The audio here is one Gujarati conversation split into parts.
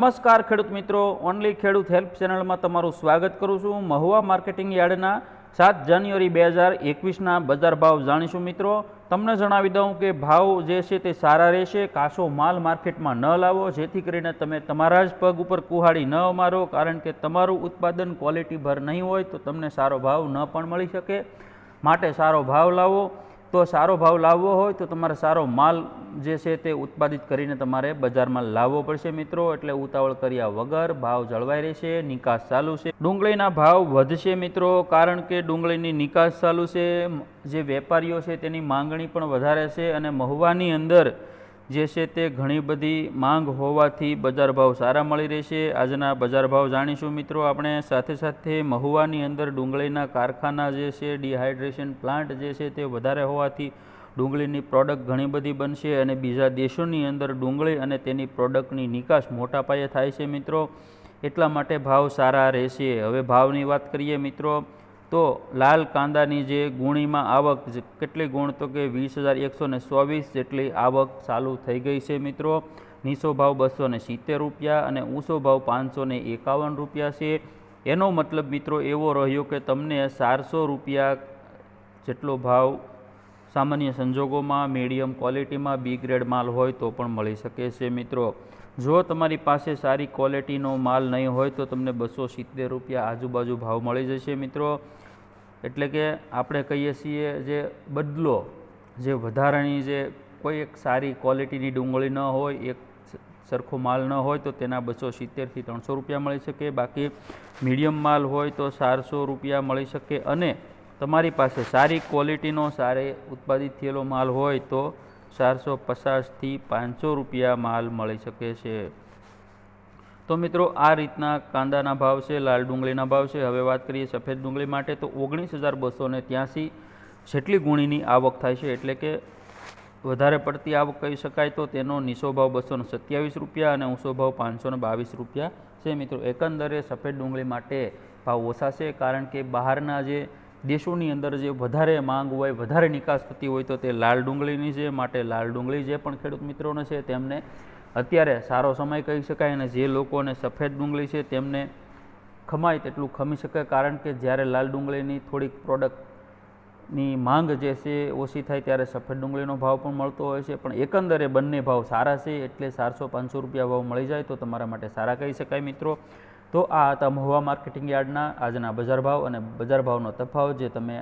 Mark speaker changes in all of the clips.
Speaker 1: નમસ્કાર ખેડૂત મિત્રો, ઓનલી ખેડૂત હેલ્પ ચેનલમાં તમારું સ્વાગત કરું છું. મહુવા માર્કેટિંગ યાર્ડના સાત જાન્યુઆરી બે હજાર એકવીસના બજાર ભાવ જાણીશું મિત્રો. તમને જણાવી દઉં કે ભાવ જે છે તે સારા રહેશે. કાશો માલ માર્કેટમાં ન લાવો, જેથી કરીને તમે તમારા જ પગ ઉપર કુહાડી ન મારો, કારણ કે તમારું ઉત્પાદન ક્વોલિટી ભર નહીં હોય તો તમને સારો ભાવ ન પણ મળી શકે. માટે સારો ભાવ લાવો. તો સારો ભાવ લાવવો હોય તો તમારે સારો માલ જે છે તે ઉત્પાદિત કરીને તમારે બજારમાં લાવવો પડશે મિત્રો. એટલે ઉતાવળ કર્યા વગર ભાવ જળવાઈ રહેશે, નિકાસ ચાલુ છે. ડુંગળીના ભાવ વધશે મિત્રો, કારણ કે ડુંગળીની નિકાસ ચાલુ છે. જે વેપારીઓ છે તેની માંગણી પણ વધારે છે અને મહુવાની અંદર જે છે તે ઘણી બધી માંગ હોવાથી બજાર ભાવ સારા મળી રહેશે આજના બજાર ભાવ જાણીશું મિત્રો આપણે. સાથે સાથે મહુવાની અંદર ડુંગળીના કારખાના જે છે ડિહાઇડ્રેશન પ્લાન્ટ જે છે તે વધારે હોવાથી ડુંગળીની પ્રોડક્ટ ઘણી બધી બનશે અને બીજા દેશોની અંદર ડુંગળી અને તેની પ્રોડક્ટની નિકાસ મોટા પાયે થાય છે મિત્રો. એટલા માટે ભાવ સારા રહેશે. હવે ભાવની વાત કરીએ મિત્રો. તો લાલ કાંદાની જે ગુણીમાં આવક કેટલી ગુણ તો કે વીસ હજાર એકસો ને ચોવીસ જેટલી આવક ચાલુ થઈ ગઈ છે મિત્રો. નીચો ભાવ બસો ને સિત્તેર રૂપિયા અને ઊંચો ભાવ પાંચસો ને એકાવન રૂપિયા છે. એનો મતલબ મિત્રો એવો રહ્યો કે તમને ચારસો રૂપિયા જેટલો ભાવ સામાન્ય સંજોગોમાં મીડિયમ ક્વોલિટીમાં બી ગ્રેડ માલ હોય તો પણ મળી શકે છે મિત્રો. જો તમારી પાસે સારી ક્વોલિટીનો માલ નહીં હોય તો તમને બસો સિત્તેર રૂપિયા આજુબાજુ ભાવ મળી જશે મિત્રો. એટલે કે આપણે કહીએ છીએ જે બદલો, જે વધારાની જે કોઈ એક સારી ક્વોલિટીની ડુંગળી ન હોય, એક સરખો માલ ન હોય તો તેના બસો સિત્તેરથી ત્રણસો રૂપિયા મળી શકે. બાકી મીડિયમ માલ હોય તો ચારસો રૂપિયા મળી શકે. અને તમારી પાસે સારી ક્વોલિટીનો, સારી ઉત્પાદિત થયેલો માલ હોય તો ચારસો પચાસથી પાંચસો રૂપિયા માલ મળી શકે છે. તો મિત્રો, આ રીતના કાંદાના ભાવ છે, લાલ ડુંગળીના ભાવ છે. હવે વાત કરીએ સફેદ ડુંગળી માટે, તો ઓગણીસ હજાર બસો ને ત્યાંસી જેટલી ગુણીની આવક થાય છે. એટલે કે વધારે પડતી આવક કહી શકાય તો તેનો નીચો ભાવ બસો સત્યાવીસ રૂપિયા અને ઊંચો ભાવ પાંચસો બાવીસ રૂપિયા છે મિત્રો. એકંદરે સફેદ ડુંગળી માટે ભાવ ઓછા છે, કારણ કે બહારના જે દેશોની અંદર જે વધારે માંગ હોય, વધારે નિકાસ થતી હોય તો તે લાલ ડુંગળીની છે માટે લાલ ડુંગળી જે પણ ખેડૂત મિત્રોને છે તેમને અત્યારે સારો સમય કહી શકાય અને જે લોકોને સફેદ ડુંગળી છે તેમને ખમાય તેટલું ખમી શકે કારણ કે જ્યારે લાલ ડુંગળીની થોડીક પ્રોડક્ટની માંગ જે છે ઓછી થાય ત્યારે સફેદ ડુંગળીનો ભાવ પણ મળતો હોય છે. પણ એકંદરે બંને ભાવ સારા છે. એટલે ચારસો પાંચસો રૂપિયા ભાવ મળી જાય તો તમારા માટે સારા કહી શકાય મિત્રો. તો આ હતા મહુવા માર્કેટિંગ યાર્ડના આજના બજાર ભાવ અને બજાર ભાવનો તફાવત જે તમે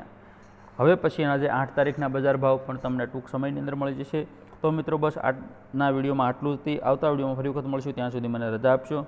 Speaker 1: હવે પછીના જે આઠ તારીખના બજાર ભાવ પણ તમને ટૂંક સમયની અંદર મળી જશે. તો મિત્રો બસ આજના વિડીયોમાં આટલું જ. આવતા વિડીયોમાં ફરી વખત મળશું. ત્યાં સુધી મને રજા આપશો